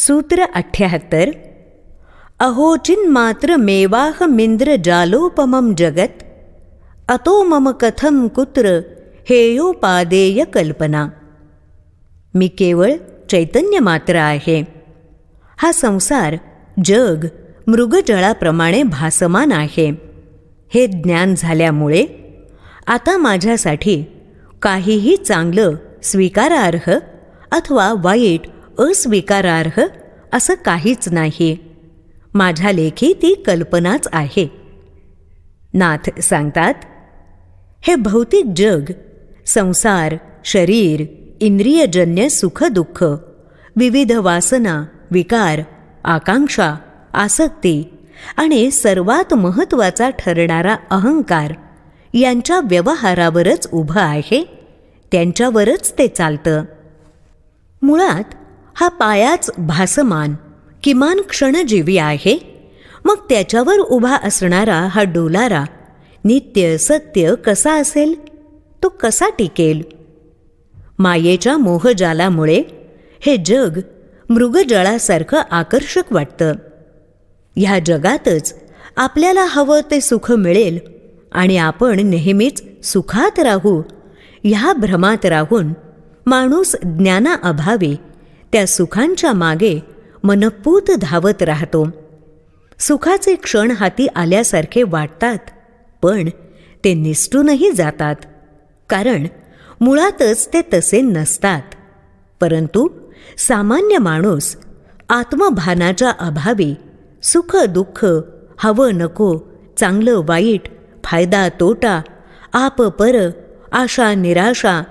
सूत्र अठ्ठ्याहत्तर अहोचिन्मात्र मेवाहमिंद्र जालोपमं जगत अतो मम कथम कुत्र हेयोपादेय कल्पना मी केवळ चैतन्य मात्र आहे। हा संसार जग मृगजळाप्रमाणे भासमान आहे। हे ज्ञान झाल्यामुळे आता माझ्यासाठी काहीही चांगलं स्वीकारार्ह अथवा वाईट अस्वीकारार्ह असं काहीच नाही माझ्या लेखी ती कल्पनाच आहे. नाथ सांगतात हे भौतिक जग संसार शरीर इंद्रियजन्य सुखदुःख विविध वासना विकार आकांक्षा आसक्ती आणि सर्वात महत्त्वाचा ठरणारा अहंकार यांच्या व्यवहारावरच उभं आहे. त्यांच्यावरच ते चालतं. मुळात हा पायाच भासमान किमान क्षणजीवी आहे. मग त्याच्यावर उभा असणारा हा डोलारा नित्य सत्य कसा असेल? तो कसा टिकेल? मायेच्या मोहजालामुळे हे जग मृगजळासारखं आकर्षक वाटतं. ह्या जगातच आपल्याला हवं ते सुख मिळेल आणि आपण नेहमीच सुखात राहू ह्या भ्रमात राहून माणूस ज्ञानाअभावी त्या सुखांच्या मागे मनपूत धावत राहतो. सुखाचे क्षण हाती आल्यासारखे वाटतात पण ते निसटूनही जातात. कारण मुळातच ते तसे नसतात. परंतु सामान्य माणूस आत्मभानाच्या अभावी सुख दुःख हवं नको चांगलं वाईट फायदा तोटा आप पर आशा निराशा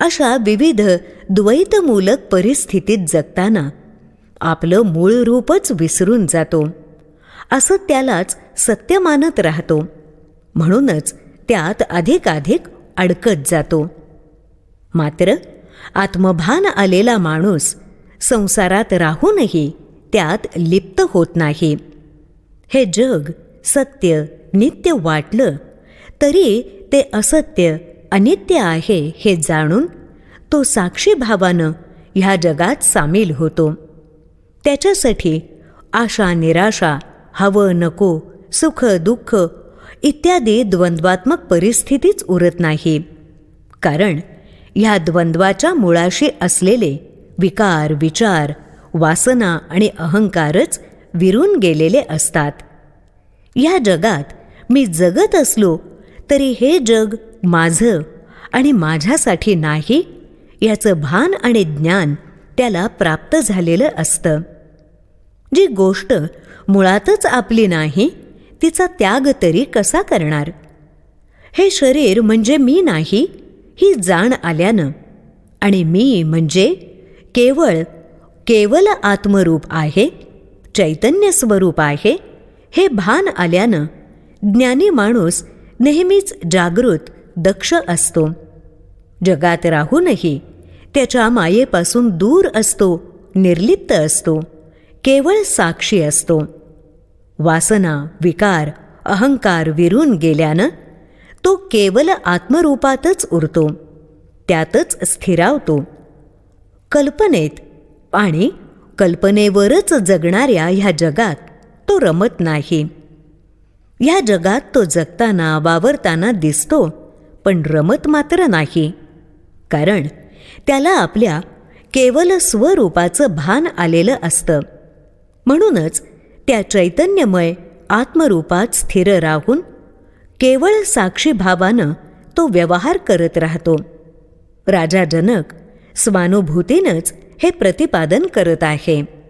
अशा विविध द्वैतमूलक परिस्थितीत जगताना आपलं मूळ रूपच विसरून जातो. असं त्यालाच सत्य मानत राहतो. म्हणूनच त्यात अधिकाधिक अडकत जातो. मात्र आत्मभान आलेला माणूस संसारात राहूनही त्यात लिप्त होत नाही. हे जग सत्य नित्य वाटलं तरी ते असत्य अनित्य आहे हे जाणून तो साक्षी भावानं ह्या जगात सामील होतो. त्याच्यासाठी आशा निराशा हवं नको सुख दुःख इत्यादी द्वंद्वात्मक परिस्थितीच उरत नाही. कारण ह्या द्वंद्वाच्या मुळाशी असलेले विकार विचार वासना आणि अहंकारच विरून गेलेले असतात. या जगात मी जगत असलो तरी हे जग माझं आणि माझ्यासाठी नाही याचं भान आणि ज्ञान त्याला प्राप्त झालेलं असतं. जी गोष्ट मुळातच आपली नाही तिचा त्याग तरी कसा करणार? हे शरीर म्हणजे मी नाही ही जाण आल्यानं. आणि मी म्हणजे केवळ केवल आत्मरूप आहे चैतन्य स्वरूप आहे हे भान आल्यानं ज्ञानी माणूस नेहमीच जागृत दक्ष असतो. जगात राहूनही त्याच्या मायेपासून दूर असतो निर्लिप्त असतो केवळ साक्षी असतो. वासना विकार अहंकार विरून गेल्यानं तो केवल आत्मरूपातच उरतो त्यातच स्थिरावतो. कल्पनेत आणि कल्पनेवरच जगणाऱ्या ह्या जगात तो रमत नाही. ह्या जगात तो जगताना वावरताना दिसतो पण रमत मात्र नाही. कारण त्याला आपल्या केवल स्वरूपाचं भान आलेलं असतं. म्हणूनच त्या चैतन्यमय आत्मरूपात स्थिर राहून केवळ साक्षीभावानं तो व्यवहार करत राहतो. राजा जनक स्वानुभूतीनंच हे प्रतिपादन करत आहे.